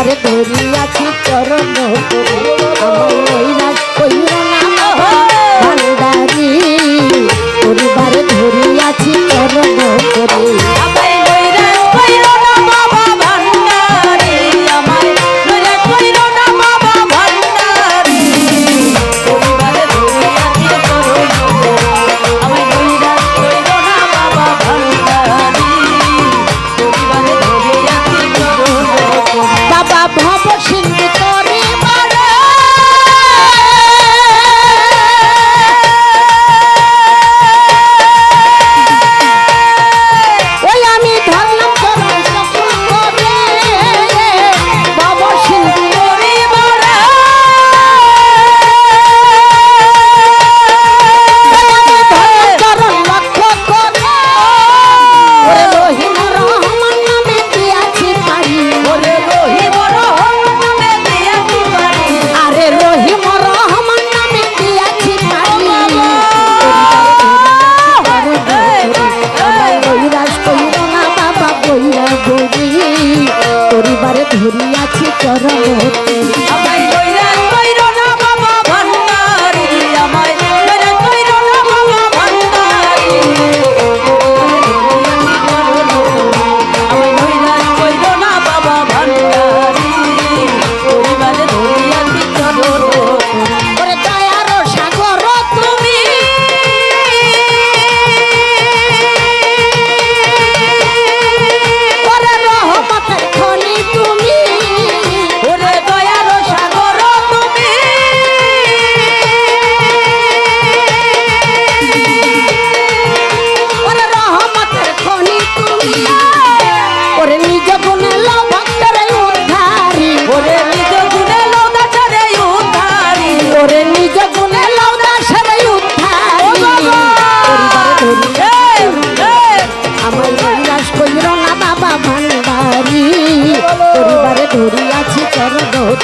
তোমার ধরিয়াছি চরণ আমার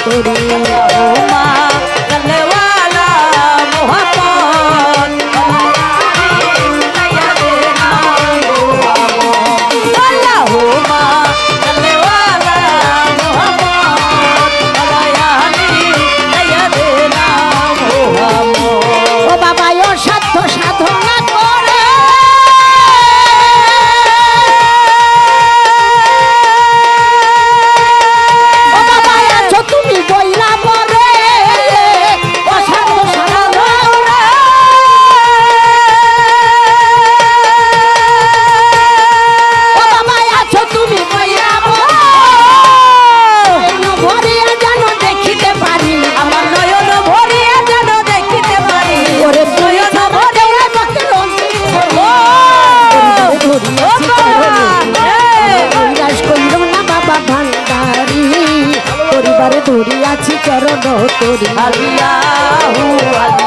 করে अल्लाह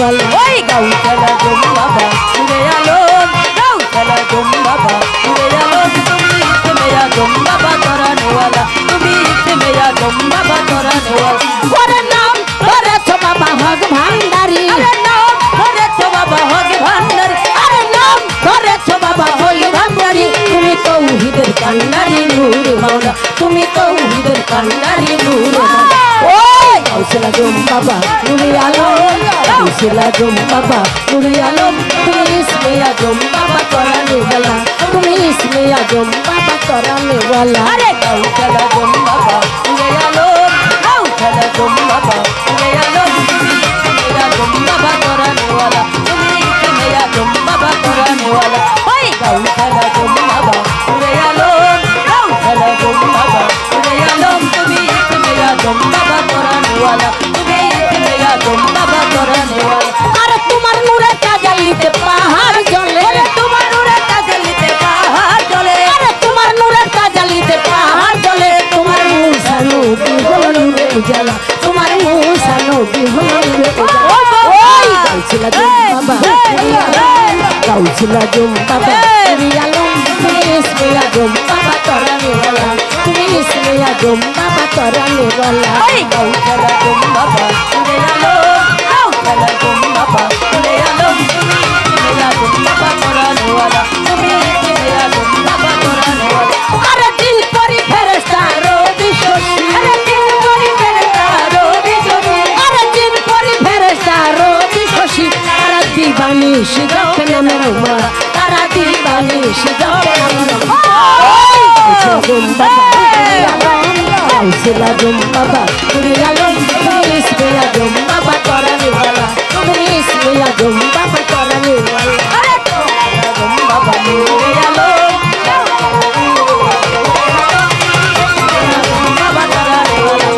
বলা ওই গাউ চলা জম বাবা উড়ে আলো। গাউ চলা জম বাবা উড়ে আলো। তুমি ইচ্ছে মেয়া জম বাবা তোরা নেওয়ালা তুমি ইচ্ছে মেয়া জম বাবা তোরা নেওয়ালা ওরে নাম ওরে ছো বাবা হক ভান্ডারি। আরে নাও ওরে তো বাবা হগে ভান্ডারি। আরে নাম ওরে ছো বাবা হই তুমি তৌহিদের কান্ডারি, নূরে মাওলা। তুমি তৌহিদের কান্ডারি, নূরে গাউসিল আজম বাবা নুরে আলম। গাউসিল আজম বাবা নুরে আলম। তুমি ইসমিয়া আজম বাবা তরানি বলা তুমি ইসমিয়া আজম বাবা তরানি বলা আরে! চলা জম বাবা উড়ে আলম। চলা জম বাবা গাউছিলা জম বাবা তুমি আলম তুমি ইসমিয়া জম বাবা তরানি বলা তুমি ইসমিয়া জম বাবা তরানি বলা ওই গাউ চলা জম বাবা উড়ে আলো গাউ চলা জম বাবা তুমি ইচ্ছে মেয়া জম বাবা তোরা নেওয়ালা জুম বাবা। কাউসিলা জুম বাবা। তুরি আলম তুমি ইসমিয়া জুম বাবা তরানি ওয়ালা তুমি ইসমিয়া জুম বাবা তরানি ওয়ালা আরে বাবা। উড়ে আলো বাবা তোরা নেওয়ালা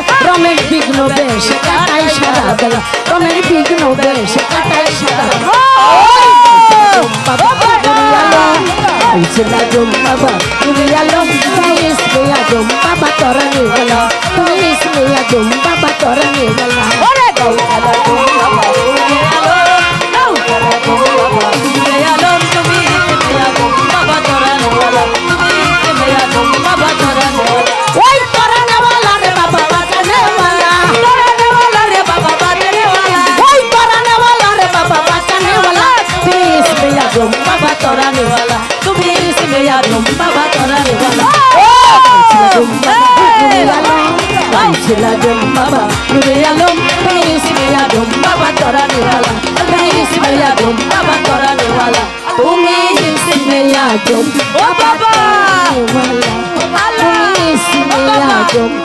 ভাসে রমের বিঘ্ন বেশ কাটাই সারা বেলা। রমের বিঘ্ন বেশ কাটাই সারা বাবা বাবা বাবা মেয়া জম বাবা তোরা নেওয়ালা আইসলা জম বাবা নুরে আলম তুমি ইসমিয়া জম বাবা তরানি বলা তুমি ইসমিয়া জম বাবা তরানি বলা তুমি ইসমিয়া জম বাবা তরানি বলা তুমি ইসমিয়া জম বাবা